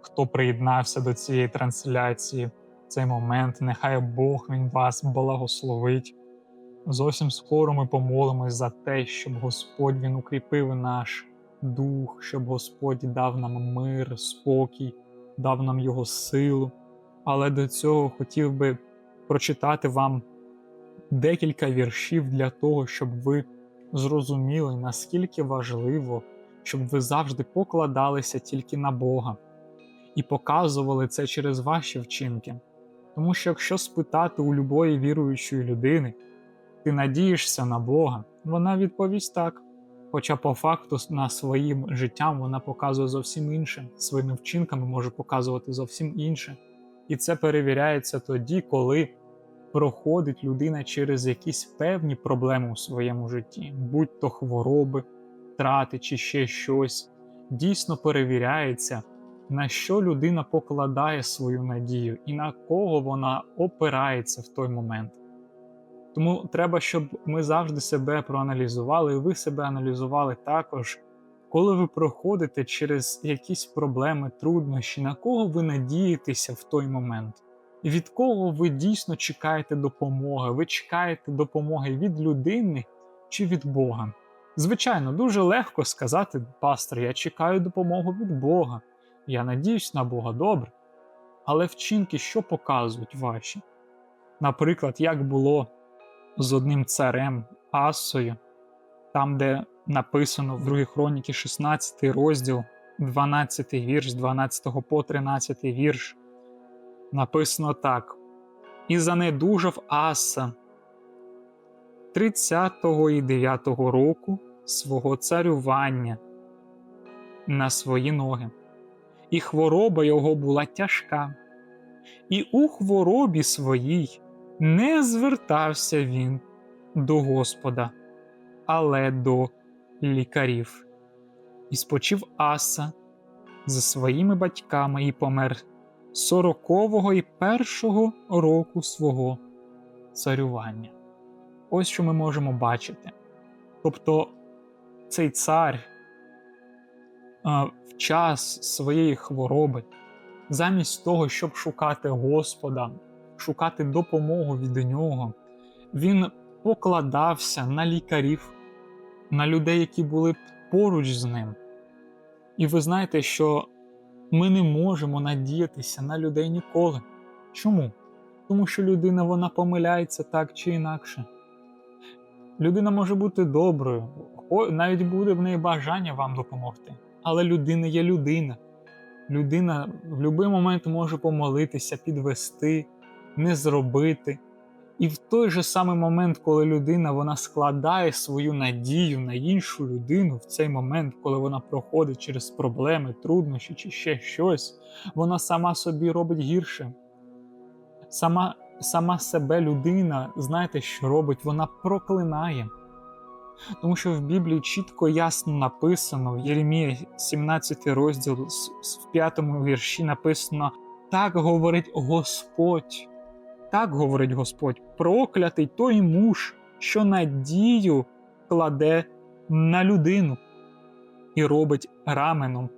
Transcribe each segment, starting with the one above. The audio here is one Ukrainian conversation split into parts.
хто приєднався до цієї трансляції. В цей момент нехай Бог він вас благословить. Зовсім скоро ми помолимось за те, щоб Господь він укріпив наш дух, щоб Господь дав нам мир, спокій, дав нам його силу. Але до цього хотів би прочитати вам декілька віршів для того, щоб ви зрозуміли, наскільки важливо щоб ви завжди покладалися тільки на Бога і показували це через ваші вчинки. Тому що якщо спитати у любої віруючої людини, ти надієшся на Бога, вона відповість так. Хоча по факту на своїм життям вона показує зовсім інше, своїми вчинками може показувати зовсім інше. І це перевіряється тоді, коли проходить людина через якісь певні проблеми у своєму житті, будь то хвороби, втрати чи ще щось, дійсно перевіряється, на що людина покладає свою надію і на кого вона опирається в той момент. Тому треба, щоб ми завжди себе проаналізували, і ви себе аналізували також, коли ви проходите через якісь проблеми, труднощі, на кого ви надієтеся в той момент, і від кого ви дійсно чекаєте допомоги, ви чекаєте допомоги від людини чи від Бога. Звичайно, дуже легко сказати, пастор, я чекаю допомогу від Бога, я надіюсь на Бога добре. Але вчинки, що показують ваші? Наприклад, як було з одним царем Асою, там, де написано в 2 хроніки 16 розділ, 12 вірш, з 12 по 13 вірш, написано так: І занедужав Аса 30 і 9 року свого царювання на свої ноги, і хвороба його була тяжка, і у хворобі своїй не звертався він до Господа, але до лікарів, і спочив Аса за своїми батьками і помер сорокового і першого року свого царювання. Ось що ми можемо бачити. Тобто цей цар в час своєї хвороби, замість того, щоб шукати Господа, шукати допомогу від нього, він покладався на лікарів, на людей, які були поруч з ним. І ви знаєте, що ми не можемо надіятися на людей ніколи. Чому? Тому що людина вона помиляється так чи інакше. Людина може бути доброю, навіть буде в неї бажання вам допомогти. Але людина є людина. Людина в будь-який момент може помолитися, підвести, не зробити. І в той же самий момент, коли людина вона складає свою надію на іншу людину, в цей момент, коли вона проходить через проблеми, труднощі чи ще щось, вона сама собі робить гірше. Сама сама себе людина, знаєте, що робить? Вона проклинає. Тому що в Біблії чітко ясно написано, в Єремія 17 розділ, в 5 вірші написано: так говорить Господь, так говорить Господь, проклятий той муж, що надію кладе на людину і робить раменом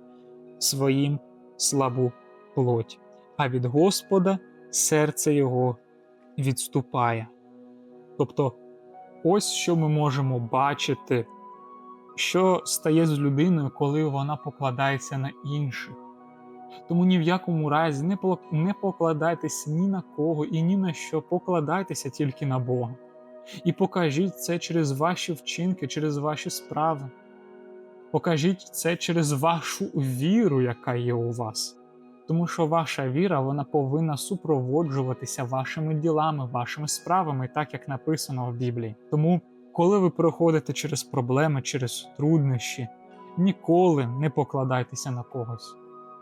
своїм слабу плоть, а від Господа серце його відступає. Тобто, ось що ми можемо бачити, що стає з людиною, коли вона покладається на інших. Тому ні в якому разі не, покладайтеся ні на кого і ні на що, покладайтеся тільки на Бога. І покажіть це через ваші вчинки, через ваші справи. Покажіть це через вашу віру, яка є у вас. Тому що ваша віра вона повинна супроводжуватися вашими ділами, вашими справами, так як написано в Біблії. Тому, коли ви проходите через проблеми, через труднощі, ніколи не покладайтеся на когось.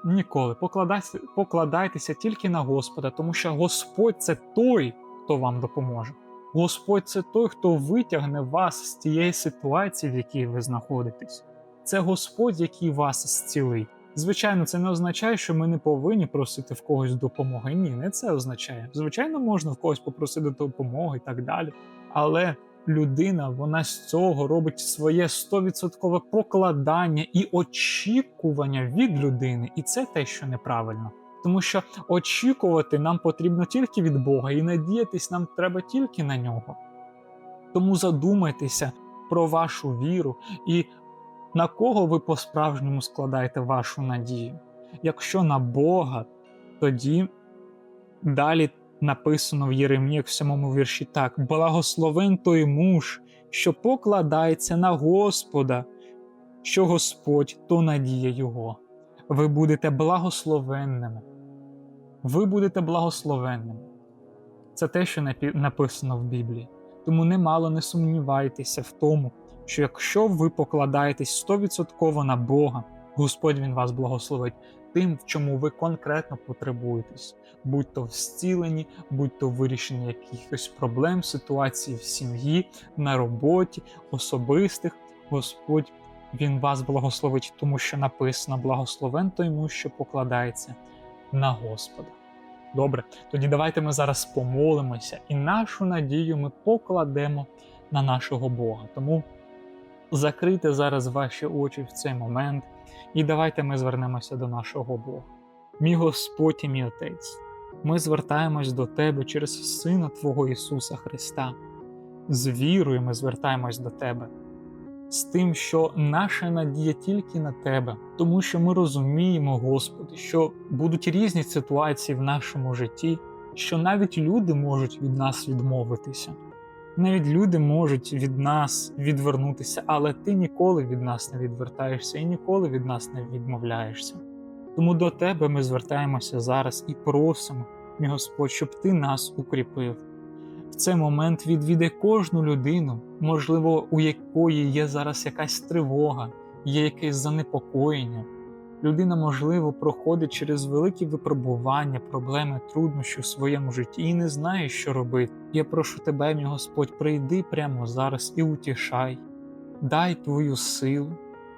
Ніколи покладайтеся, покладайтеся тільки на Господа, тому що Господь це той, хто вам допоможе. Господь це той, хто витягне вас з тієї ситуації, в якій ви знаходитесь. Це Господь, який вас зцілить. Звичайно, це не означає, що ми не повинні просити в когось допомоги. Ні, не це означає. Звичайно, можна в когось попросити допомоги і так далі. Але людина вона з цього робить своє 100% покладання і очікування від людини, і це те, що неправильно. Тому що очікувати нам потрібно тільки від Бога, і надіятись нам треба тільки на нього. Тому задумайтеся про вашу віру і на кого ви по-справжньому складаєте вашу надію. Якщо на Бога, тоді далі написано в Єремії в сьомому вірші так: благословен той муж, що покладається на Господа, що Господь то надія Його. Ви будете благословенними. Ви будете благословенними. Це те, що написано в Біблії. Тому немало не сумнівайтеся в тому, що якщо ви покладаєтесь 100% на Бога, Господь Він вас благословить тим, в чому ви конкретно потребуєтесь, будь то в зціленні, будь то вирішенні якихось проблем, ситуацій в сім'ї, на роботі, особистих, Господь Він вас благословить, тому що написано благословен той му, що покладається на Господа. Добре, тоді давайте ми зараз помолимося і нашу надію ми покладемо на нашого Бога. Тому закрийте зараз ваші очі в цей момент, і давайте ми звернемося до нашого Бога. Мій Господь і мій Отець, ми звертаємось до Тебе через Сина Твого Ісуса Христа. З вірою ми звертаємось до Тебе, з тим, що наша надія тільки на Тебе, тому що ми розуміємо, Господи, що будуть різні ситуації в нашому житті, що навіть люди можуть від нас відмовитися. Навіть люди можуть від нас відвернутися, але ти ніколи від нас не відвертаєшся і ніколи від нас не відмовляєшся. Тому до тебе ми звертаємося зараз і просимо, мій Господь, щоб ти нас укріпив. В цей момент відвідай кожну людину, можливо, у якої є зараз якась тривога, є якесь занепокоєння. Людина, можливо, проходить через великі випробування, проблеми, труднощі в своєму житті і не знає, що робити. Я прошу тебе, мій Господь, прийди прямо зараз і утішай, дай твою силу,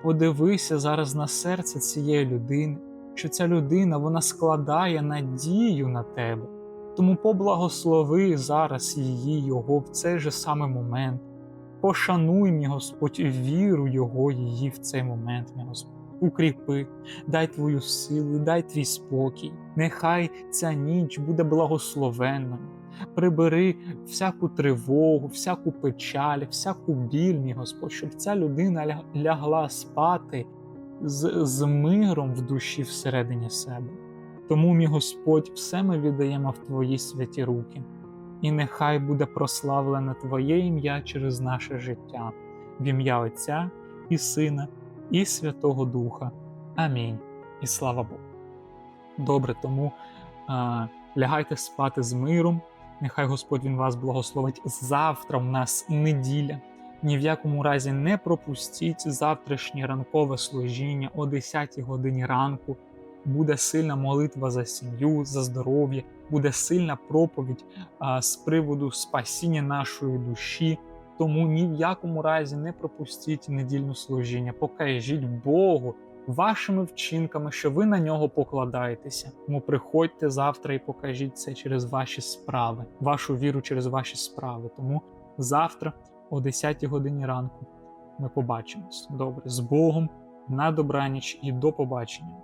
подивися зараз на серце цієї людини, що ця людина вона складає надію на тебе. Тому поблагослови зараз її, його в цей же самий момент. Пошануй, мій Господь, віру Його, її в цей момент, мій Господь. Укріпи, дай твою силу, дай твій спокій. Нехай ця ніч буде благословенною. Прибери всяку тривогу, всяку печаль, всяку біль, мій Господь, щоб ця людина лягла спати з, з миром в душі всередині себе. Тому, мій Господь, все ми віддаємо в Твої святі руки, і нехай буде прославлене Твоє ім'я через наше життя, в ім'я Отця і Сина, і Святого Духа. Амінь. І слава Богу. Добре, тому а, лягайте спати з миром. Нехай Господь Він вас благословить. Завтра в нас неділя. Ні в якому разі не пропустіть завтрашнє ранкове служіння о 10 годині ранку. Буде сильна молитва за сім'ю, за здоров'я, буде сильна проповідь а, з приводу спасіння нашої душі. Тому ні в якому разі не пропустіть недільне служіння. Покажіть Богу вашими вчинками, що ви на нього покладаєтеся. Тому приходьте завтра і покажіть це через ваші справи, вашу віру через ваші справи. Тому завтра, о 10 годині ранку, ми побачимось. Добре, з Богом, на добраніч і до побачення.